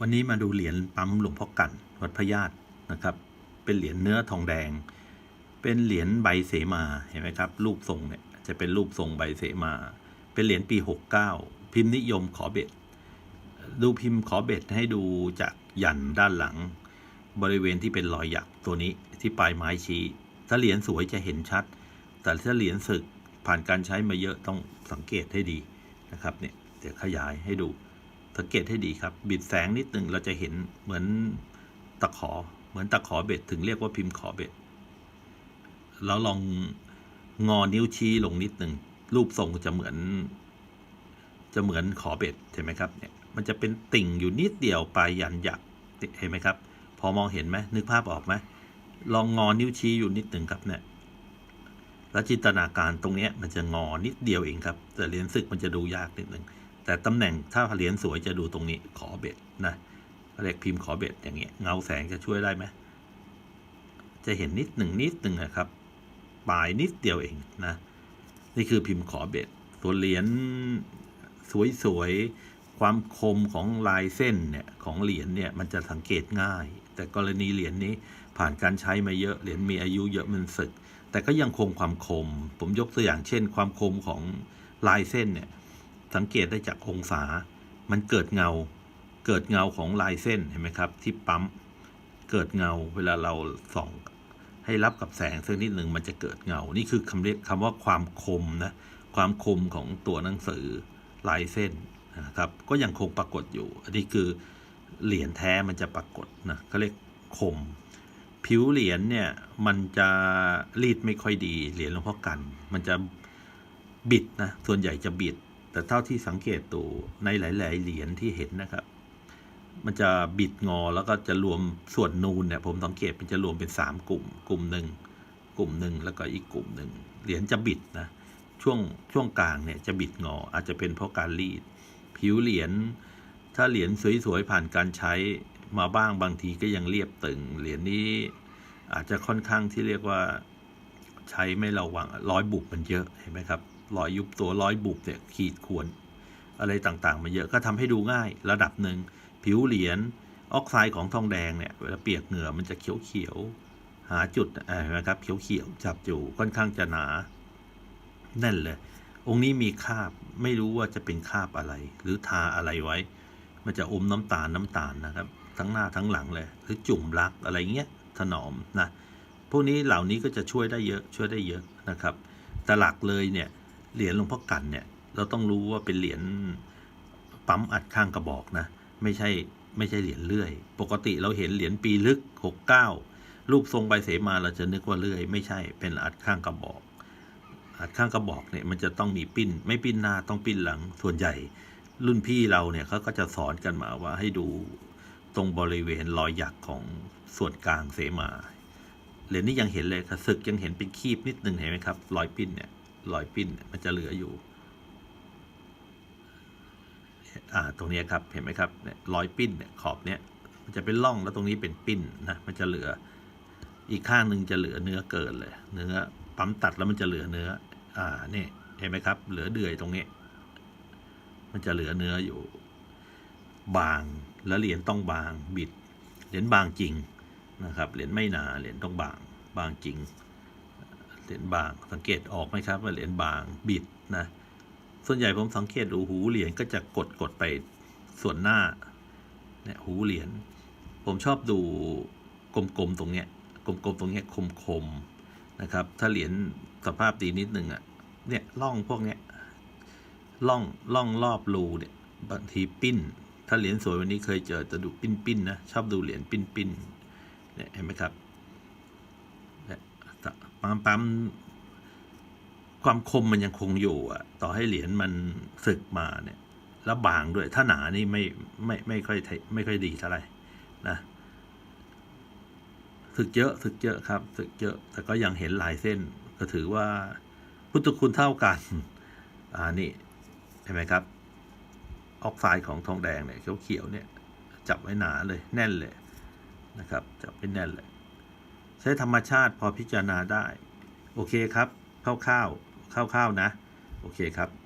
วันนี้มาดูเหรียญปั๊มหลวงพ่อกันวัดพระญาตินะครับ เป็นเหรียญเนื้อทองแดง เป็นเหรียญใบเสมาเห็นไหมครับ รูปทรงเนี่ยจะเป็นรูปทรงใบเสมา เป็นเหรียญปี 69 พิมพ์นิยมขอเบ็ด ดูพิมพ์ขอเบ็ดให้ดูจากยันด้านหลัง บริเวณที่เป็นรอยหยักตัวนี้ที่ปลายไม้ชี้ถ้าเหรียญสวยจะเห็นชัด แต่ถ้าเหรียญสึกผ่านการใช้มาเยอะต้องสังเกตให้ดีนะครับเนี่ยเดี๋ยวขยายให้ดู สังเกตให้ดีครับ บิดแสงนิดหนึ่งเราจะเห็นเหมือนตะขอ เหมือนตะขอเบ็ดถึงเรียกว่าพิมพ์ขอเบ็ดเราลองงอนิ้วชี้ลงนิดหนึ่งรูปทรงจะเหมือน จะเหมือนขอเบ็ดเห็นไหมครับเนี่ยมันจะเป็นติ่งอยู่นิดเดียวปลายยันหยักเห็นไหมครับ พอมองเห็นไหมนึกภาพออกไหมลองงอนิ้วชี้อยู่นิดหนึ่งครับเนี่ยแล้วจินตนาการตรงเนี้ยมันจะงอนิดเดียวเองครับ แต่เรียญศึกมันจะดูยากนิดหนึ่ง แต่ตำแหน่งถ้าเหรียญสวยจะดูตรงนี้ขอเบ็ดนะเรียกพิมพ์ขอเบ็ดอย่างเงี้ยเงาแสงจะช่วยได้ไหมจะเห็นนิดหนึ่งนิดหนึ่งนะครับปลายนิดเดียวเองนะนี่คือพิมพ์ขอเบ็ดส่วนเหรียญสวยๆความคมของลายเส้นเนี่ยของเหรียญเนี่ยมันจะสังเกตง่าย แต่กรณีเหรียญนี้ผ่านการใช้มาเยอะเหรียญมีอายุเยอะมันสึก แต่ก็ยังคงความคม ผมยกตัวอย่างเช่น ความคมของลายเส้นเนี่ย สังเกตได้จากองศา มันเกิดเงา เกิดเงาของลายเส้นเห็นไหมครับ ที่ปั๊มเกิดเงาเวลาเราส่อง ให้รับกับแสงสักนิดหนึ่งมันจะเกิดเงา นี่คือคำเรียกคำว่าความคมนะความคมของตัวหนังสือลายเส้นนะครับ ก็ยังคงปรากฏอยู่ อันนี้คือเหรียญแท้มันจะปรากฏนะเขาเรียกคม ผิวเหรียญเนี่ยมันจะรีดไม่ค่อยดีเหรียญหลวงพ่อกัน มันจะบิดนะส่วนใหญ่จะบิด แต่เท่าที่สังเกตดูในหลาย ๆ เหรียญที่เห็นนะครับ มันจะบิดงอแล้วก็จะรวมส่วนนูนเนี่ยผมสังเกตมันจะรวมเป็นสามกลุ่ม กลุ่มหนึ่งกลุ่มหนึ่งแล้วก็อีกกลุ่มหนึ่งเหรียญจะบิดนะช่วงช่วงกลางเนี่ยจะบิดงอ อาจจะเป็นเพราะการรีด ผิวเหรียญถ้าเหรียญสวย ๆ ผ่านการใช้มาบ้างบางทีก็ยังเรียบตึง เหรียญนี้อาจจะค่อนข้างที่เรียกว่าใช้ไม่ระวังร้อยบุบมันเยอะเห็นไหมครับ รอยยุบตัวรอยบุบเนี่ยขีดข่วนอะไรต่างๆมันเยอะก็ทำให้ดูง่ายระดับหนึ่ง ผิวเหรียญออกไซด์ของทองแดงเนี่ยเวลาเปียกเหงื่อมันจะเขียวๆหาจุดเห็นไหมครับเขียวๆจับอยู่ค่อนข้างจะหนาแน่นเลย องค์นี้มีคาบไม่รู้ว่าจะเป็นคาบอะไร หรือทาอะไรไว้ มันจะอมน้ำตาลน้ำตาลนะครับ ทั้งหน้าทั้งหลังเลย หรือจุ่มรักอะไรเงี้ยถนอมนะพวกนี้เหล่านี้ก็จะช่วยได้เยอะช่วยได้เยอะนะครับแต่หลักเลยเนี่ย เหรียญหลวงพ่อกันเนี่ยเราต้องรู้ว่าเป็นเหรียญปั๊มอัดข้างกระบอกนะ ไม่ใช่ไม่ใช่เหรียญเลื่อย ปกติเราเห็นเหรียญปีลึกหกเก้ารูปทรงใบเสมาเราจะนึกว่าเลื่อย ไม่ใช่เป็นอัดข้างกระบอก อัดข้างกระบอกเนี่ยมันจะต้องมีปิ้น ไม่ปิ้นหน้าต้องปิ้นหลังส่วนใหญ่ รุ่นพี่เราเนี่ยเขาก็จะสอนกันมาว่าให้ดูตรงบริเวณรอยหยักของส่วนกลางเสมาเหรียญนี้ยังเห็นเลยค่ะศึกยังเห็นเป็นคีบนิดนึงเห็นไหมครับรอยปิ้นเนี่ย รอยปิ้นมันจะเหลืออยู่อ่าตรงนี้ครับเห็นไหมครับเนี่ยรอยปิ้นเนี่ยขอบเนี่ยมันจะเป็นร่องแล้วตรงนี้เป็นปิ้นนะมันจะเหลือ อีกข้างหนึ่งจะเหลือเนื้อเกินเลย เนื้อปั๊มตัดแล้วมันจะเหลือเนื้อ อ่านี่เห็นไหมครับ เหลือเดือยตรงนี้ มันจะเหลือเนื้ออยู่ บางแล้วเหรียญต้องบางบิด เหรียญบางจริงนะครับ เหรียญไม่นาเหรียญต้องบางบางจริง เหรียญบาง สังเกตออกไหมครับว่าเหรียญบางบิดนะส่วนใหญ่ผมสังเกตดูหูเหรียญก็จะกดกดไปส่วนหน้าเนี่ยหูเหรียญผมชอบดูกลมๆตรงเนี้ยกลมๆตรงเนี้ยคมๆนะครับ ถ้าเหรียญสภาพดีนิดหนึ่งอะเนี่ยร่องพวกเนี้ยร่องร่องรอบรูเนี่ยบางทีปิ้น ถ้าเหรียญสวยวันนี้เคยเจอจะดูปิ้นปิ้นๆนะชอบดูเหรียญปิ้นๆเนี่ยเห็นไหมครับ ปั๊มปั๊มความคมมันยังคงอยู่อะต่อให้เหรียญมันสึกมาเนี่ย แล้วบางด้วย ถ้าหนานี่ไม่ไม่ไม่ค่อยไม่ค่อยดีเท่าไหร่นะสึกเยอะสึกเยอะครับสึกเยอะ แต่ก็ยังเห็นลายเส้น ก็ถือว่าพุทธคุณเท่ากัน อ่านี่เห็นไหมครับ ออกไซด์ของทองแดงเนี่ยเขียวๆเนี่ย จับไว้หนาเลยแน่นเลยนะครับ จับไว้แน่นเลย ใช้ธรรมชาติพอพิจารณาได้ โอเคครับคร่าวๆคร่าวๆนะ โอเคครับ